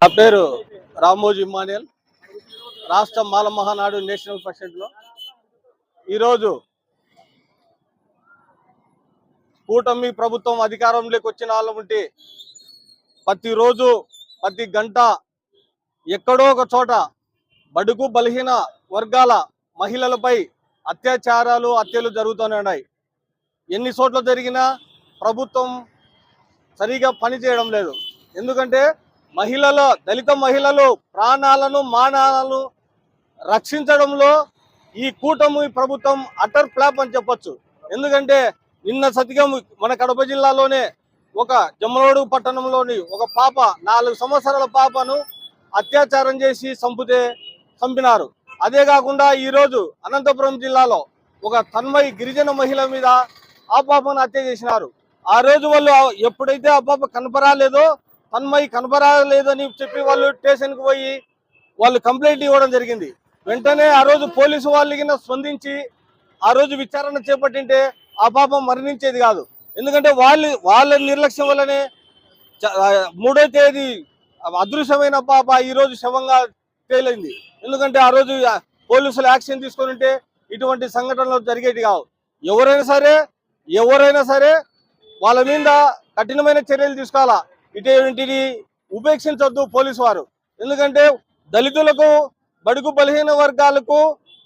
నా పేరు రామోజీ ఇమ్మానియల్ రాష్ట్ర మాల మహానాడు నేషనల్ ప్రెసిడెంట్లో ఈరోజు కూటమి ప్రభుత్వం అధికారంలోకి వచ్చిన వాళ్ళ ఉంటే ప్రతిరోజు ప్రతి గంట ఎక్కడో ఒక చోట బడుగు బలహీన వర్గాల మహిళలపై అత్యాచారాలు హత్యలు జరుగుతూనే ఉన్నాయి. ఎన్ని చోట్ల జరిగినా ప్రభుత్వం సరిగా పని చేయడం లేదు. ఎందుకంటే మహిళల దళిత మహిళలు ప్రాణాలను మానాలను రక్షించడంలో ఈ కూటమి ప్రభుత్వం అటర్ ఫ్లాప్ అని చెప్పొచ్చు. ఎందుకంటే నిన్న సతిగం మన కడప జిల్లాలోనే ఒక జమ్మలోడు పట్టణంలోని ఒక పాప నాలుగు సంవత్సరాల పాపను అత్యాచారం చేసి చంపితే చంపినారు. అదే కాకుండా ఈరోజు అనంతపురం జిల్లాలో ఒక తన్మయి గిరిజన మహిళ మీద ఆ పాపను హత్య చేసినారు. ఆ రోజు వాళ్ళు ఎప్పుడైతే ఆ పాప కనపరాలేదో తన్మయి కనబరాలేదని చెప్పి వాళ్ళు స్టేషన్కి పోయి వాళ్ళు కంప్లైంట్ ఇవ్వడం జరిగింది. వెంటనే ఆ రోజు పోలీసు వాళ్ళకి స్పందించి ఆ రోజు విచారణ చేపట్టింటే ఆ పాపం మరణించేది కాదు. ఎందుకంటే వాళ్ళు వాళ్ళ నిర్లక్ష్యం వల్లనే మూడో తేదీ అదృశ్యమైన పాప ఈరోజు శవంగా తేలింది. ఎందుకంటే ఆ రోజు పోలీసులు యాక్షన్ తీసుకొని ఉంటే ఇటువంటి సంఘటనలు జరిగేవి కావు. ఎవరైనా సరే ఎవరైనా సరే వాళ్ళ మీద కఠినమైన చర్యలు తీసుకోవాలా? ఇటువంటిది ఉపేక్షించొద్దు పోలీసు వారు. ఎందుకంటే దళితులకు బడుగు బలహీన వర్గాలకు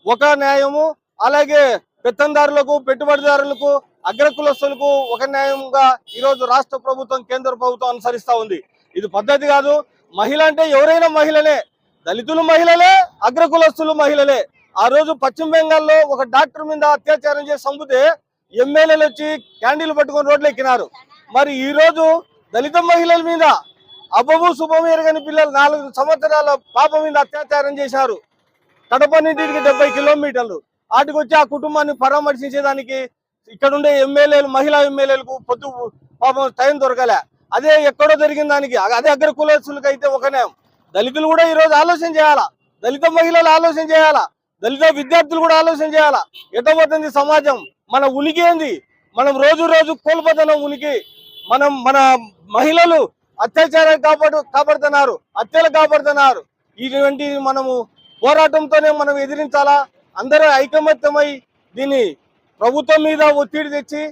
ఒక న్యాయము అలాగే పెత్తందారులకు పెట్టుబడిదారులకు అగ్రకులస్తులకు ఒక న్యాయంగా ఈరోజు రాష్ట్ర ప్రభుత్వం కేంద్ర ప్రభుత్వం అనుసరిస్తూ ఉంది. ఇది పద్ధతి కాదు. మహిళ అంటే ఎవరైనా మహిళలే. దళితులు మహిళలే అగ్రకులస్తులు మహిళలే. ఆ రోజు పశ్చిమ బెంగాల్లో ఒక డాక్టర్ మీద అత్యాచారం చేసి చంపితే ఎమ్మెల్యేలు వచ్చి క్యాండిల్ పట్టుకొని రోడ్లు ఎక్కినారు. మరి ఈరోజు దళిత మహిళల మీద అబ్బబు శుభం ఎరగని పిల్లలు నాలుగు సంవత్సరాల పాప మీద అత్యాచారం చేశారు. కడప నుండికి డెబ్బై కిలోమీటర్లు. వాటికి వచ్చి ఆ కుటుంబాన్ని పరామర్శించేదానికి ఇక్కడుండే ఎమ్మెల్యేలు మహిళా ఎమ్మెల్యేలకు పొద్దు పాపం టైం దొరకలే. అదే ఎక్కడో జరిగిన దానికి అదే అగ్ర కులస్తులకు అయితే ఒక దళితులు కూడా ఈ రోజు ఆలోచన చేయాలా? దళిత మహిళలు ఆలోచన చేయాలా? దళిత విద్యార్థులు కూడా ఆలోచన చేయాలా? ఎటపోతుంది సమాజం? మన ఉనికి ఏంది? మనం రోజు రోజు కోల్పోతున్నాం ఉనికి. మనం మన మహిళలు అత్యాచారం కాపాడు కాపాడుతున్నారు హత్యలు కాపాడుతున్నారు ఇటువంటి మనము పోరాటంతోనే మనం ఎదిరించాలా? అందరూ ఐకమత్యమై దీన్ని ప్రభుత్వం మీద ఒత్తిడి తెచ్చి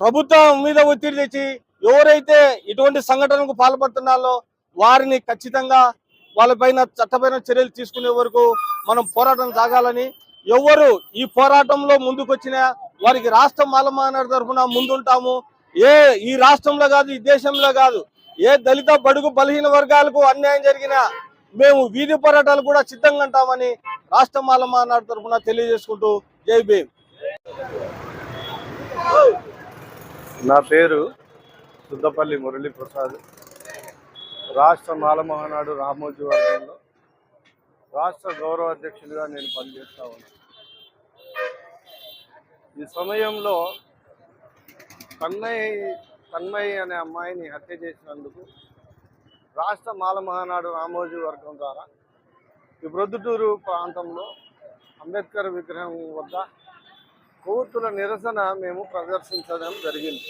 ప్రభుత్వం మీద ఒత్తిడి తెచ్చి ఎవరైతే ఇటువంటి సంఘటనకు పాల్పడుతున్నారో వారిని ఖచ్చితంగా వాళ్ళపైన చట్టపైన చర్యలు తీసుకునే వరకు మనం పోరాటం సాగాలని ఎవరు ఈ పోరాటంలో ముందుకొచ్చిన వారికి రాష్ట్ర మాలమానాడు తరఫున ముందుంటాము. ఏ ఈ రాష్ట్రంలో కాదు ఈ దేశంలో కాదు ఏ దళిత బడుగు బలహీన వర్గాలకు అన్యాయం జరిగినా మేము వీధి పోరాటాలు కూడా సిద్ధంగా ఉంటామని రాష్ట్ర మాలమానాడు తరఫున తెలియజేసుకుంటూ జై భీమ్. నా పేరు సుద్దపల్లి మురళీ ప్రసాద్. రాష్ట్ర మాలమహానాడు రామోజీ వర్గంలో రాష్ట్ర గౌరవ అధ్యక్షుడిగా నేను పనిచేస్తా ఉన్నాను. ఈ సమయంలో తన్మయ్ తన్మయ్ అనే అమ్మాయిని హత్య చేసినందుకు రాష్ట్ర మాలమహానాడు రామోజీ వర్గం ద్వారా ఈ ప్రొద్దుటూరు ప్రాంతంలో అంబేద్కర్ విగ్రహం వద్ద కోర్టుల నిరసన మేము ప్రదర్శించడం జరిగింది.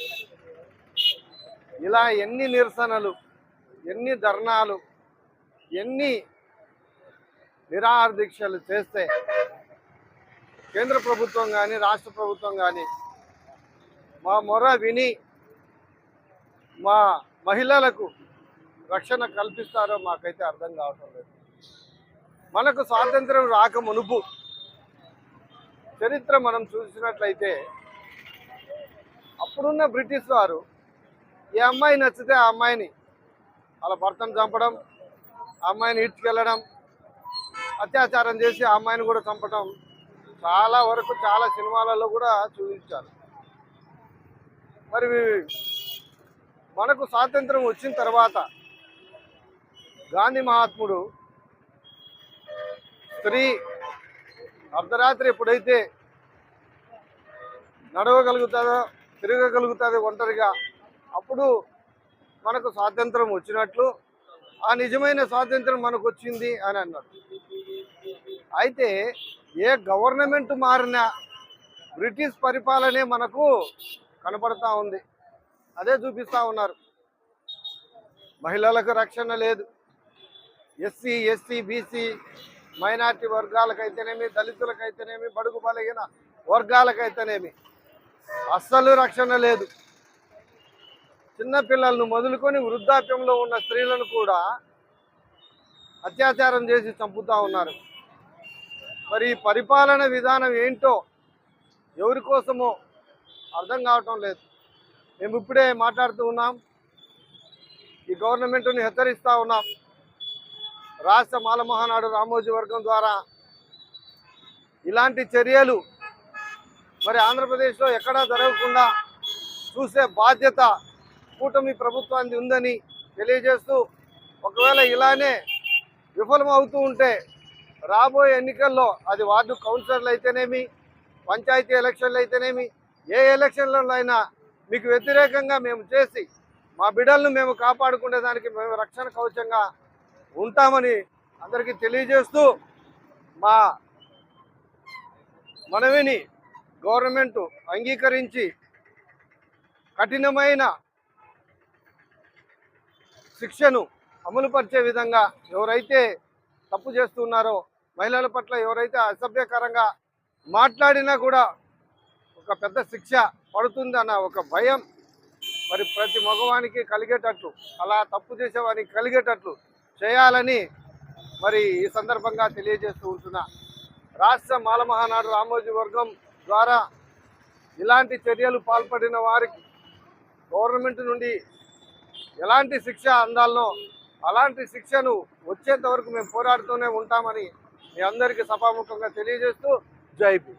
ఇలా ఎన్ని నిరసనలు ఎన్ని ధర్నాలు ఎన్ని నిరాహార దీక్షలు చేస్తే కేంద్ర ప్రభుత్వం కానీ రాష్ట్ర ప్రభుత్వం కానీ మా మొర విని మా మహిళలకు రక్షణ కల్పిస్తారో మాకైతే అర్థం కావటం లేదు. మనకు స్వాతంత్రం రాక మునుపు చరిత్ర మనం చూసినట్లయితే అప్పుడున్న బ్రిటిష్ వారు ఏ అమ్మాయి నచ్చితే ఆ అమ్మాయిని వాళ్ళ భర్తను చంపడం ఆ అమ్మాయిని ఈడ్చుకెళ్ళడం అత్యాచారం చేసి ఆ అమ్మాయిని కూడా చంపడం చాలా వరకు చాలా సినిమాలలో కూడా చూపించారు. మరి మనకు స్వాతంత్రం వచ్చిన తర్వాత గాంధీ మహాత్ముడు స్త్రీ అర్ధరాత్రి ఎప్పుడైతే నడవగలుగుతుందో తిరగగలుగుతుంది ఒంటరిగా అప్పుడు మనకు స్వాతంత్రం వచ్చినట్లు ఆ నిజమైన స్వాతంత్రం మనకు వచ్చింది అని అన్నాడు. అయితే ఏ గవర్నమెంట్ మారినా బ్రిటిష్ పరిపాలనే మనకు కనపడతా ఉంది. అదే చూపిస్తూ ఉన్నారు. మహిళలకు రక్షణ లేదు. ఎస్సీ ఎస్సీ బీసీ మైనార్టీ వర్గాలకైతేనేమి దళితులకైతేనేమి బడుగు బలహీన వర్గాలకైతేనేమి అస్సలు రక్షణ లేదు. చిన్నపిల్లలను మొదలుకొని వృద్ధాప్యంలో ఉన్న స్త్రీలను కూడా అత్యాచారం చేసి చంపుతూ ఉన్నారు. మరి ఈ పరిపాలన విధానం ఏంటో ఎవరి కోసమో అర్థం కావటం లేదు. మేము ఇప్పుడే మాట్లాడుతూ ఉన్నాం. ఈ గవర్నమెంట్ని హెచ్చరిస్తూ ఉన్నాం. రాష్ట్ర మాలమహానాడు రామోజీ వర్గం ద్వారా ఇలాంటి చర్యలు మరి ఆంధ్రప్రదేశ్లో ఎక్కడా జరగకుండా చూసే బాధ్యత కూటమి ప్రభుత్వానికి ఉందని తెలియజేస్తూ ఒకవేళ ఇలానే విఫలం అవుతూ ఉంటే రాబోయే ఎన్నికల్లో అది వార్డు కౌన్సిలర్లు అయితేనేమి పంచాయతీ ఎలక్షన్లు అయితేనేమి ఏ ఎలక్షన్లలో అయినా మీకు వ్యతిరేకంగా మేము చేసి మా బిడ్డలను మేము కాపాడుకునే దానికి మేము రక్షణ కవచంగా ఉంటామని అందరికీ తెలియజేస్తూ మా మనవిని గవర్నమెంట్ అంగీకరించి కఠినమైన శిక్షను అమలుపరిచే విధంగా ఎవరైతే తప్పు చేస్తున్నారో మహిళల పట్ల ఎవరైతే అసభ్యకరంగా మాట్లాడినా కూడా ఒక పెద్ద శిక్ష పడుతుందన్న ఒక భయం మరి ప్రతి మగవానికి కలిగేటట్లు అలా తప్పు చేసేవానికి కలిగేటట్లు చేయాలని మరి ఈ సందర్భంగా తెలియజేస్తూ ఉంటున్నా. రాష్ట్ర మాలమహానాడు రామోజీ వర్గం ద్వారా ఇలాంటి చర్యలు పాల్పడిన వారికి గవర్నమెంట్ నుండి ఎలాంటి శిక్ష అందాలనో అలాంటి శిక్షను వచ్చేంత వరకు మేము పోరాడుతూనే ఉంటామని మీ అందరికీ సభాముఖంగా తెలియజేస్తూ జైపు